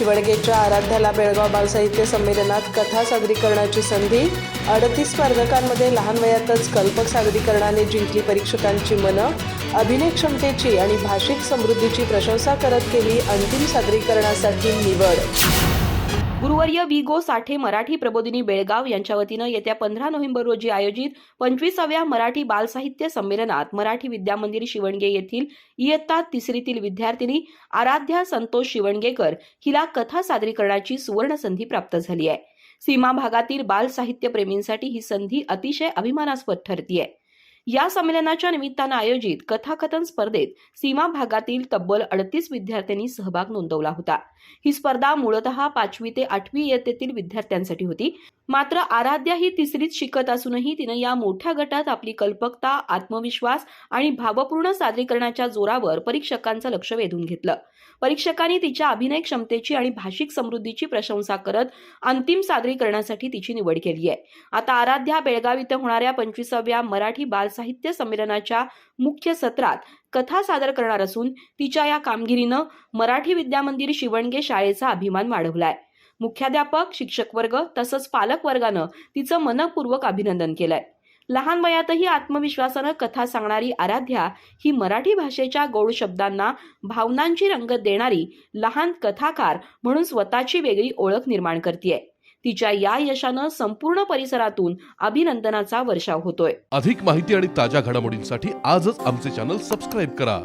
शिवडगेच्या आराध्याला बेळगाव बालसाहित्य संमेलनात कथा सादरीकरणाची संधी अडतीस स्पर्धकांमध्ये लहान वयातच कल्पक सादरीकरणाने जिंकली परीक्षकांची मनं अभिनय क्षमतेची आणि भाषिक समृद्धीची प्रशंसा करत केली अंतिम सादरीकरणासाठी निवड. गुरुवर्य वि गो साठे मराठी प्रबोधिनी बेळगाव यांच्या वतीनं येत्या पंधरा नोव्हेंबर रोजी आयोजित पंचवीसाव्या मराठी बालसाहित्य संमेलनात मराठी विद्यामंदिर शिवणगे येथील इयत्ता तिसरीतील विद्यार्थिनी आराध्या संतोष शिवणगेकर हिला कथा सादरीकरणाची सुवर्ण संधी प्राप्त झाली आहे. सीमा भागातील बालसाहित्यप्रेमींसाठी प्रेमींसाठी ही संधी अतिशय अभिमानास्पद ठरतीये. या संमेलनाच्या निमित्तानं आयोजित कथाकथन स्पर्धेत सीमा भागातील तब्बल अडतीस विद्यार्थ्यांनी सहभाग नोंदवला होता. ही स्पर्धा मूळत पाचवी ते आठवी इयत्तेतील विद्यार्थ्यांसाठी होती. मात्र आराध्या ही तिसरीत शिकत असूनही तिनं या मोठ्या गटात आपली कल्पकता आत्मविश्वास आणि भावपूर्ण सादरीकरणाच्या जोरावर परीक्षकांचं लक्ष वेधून घेतलं. परीक्षकांनी तिच्या अभिनय क्षमतेची आणि भाषिक समृद्धीची प्रशंसा करत अंतिम सादरीकरणासाठी तिची निवड केली आहे. आता आराध्या बेळगाव इथं होणाऱ्या पंचवीसाव्या मराठी बालसाहित्य संमेलनाच्या मुख्य सत्रात कथा सादर करणार असून तिच्या या कामगिरीनं मराठी विद्यामंदिर शिवणगे शाळेचा अभिमान वाढवलाय. मुख्याध्यापक शिक्षक वर्ग तसंच पालक वर्गानं तिचं मनपूर्वक अभिनंदन केलंय. लहान वयातही आत्मविश्वासानं कथा सांगणारी आराध्या ही मराठी भाषेच्या गोड शब्दांना भावनांची रंगत देणारी लहान कथाकार म्हणून स्वतःची वेगळी ओळख निर्माण करते तिच्या या यशानं संपूर्ण परिसरातून अभिनंदनाचा वर्षाव होतोय. अधिक माहिती आणि ताज्या घडामोडींसाठी आजच आमचे चॅनल सबस्क्राईब करा.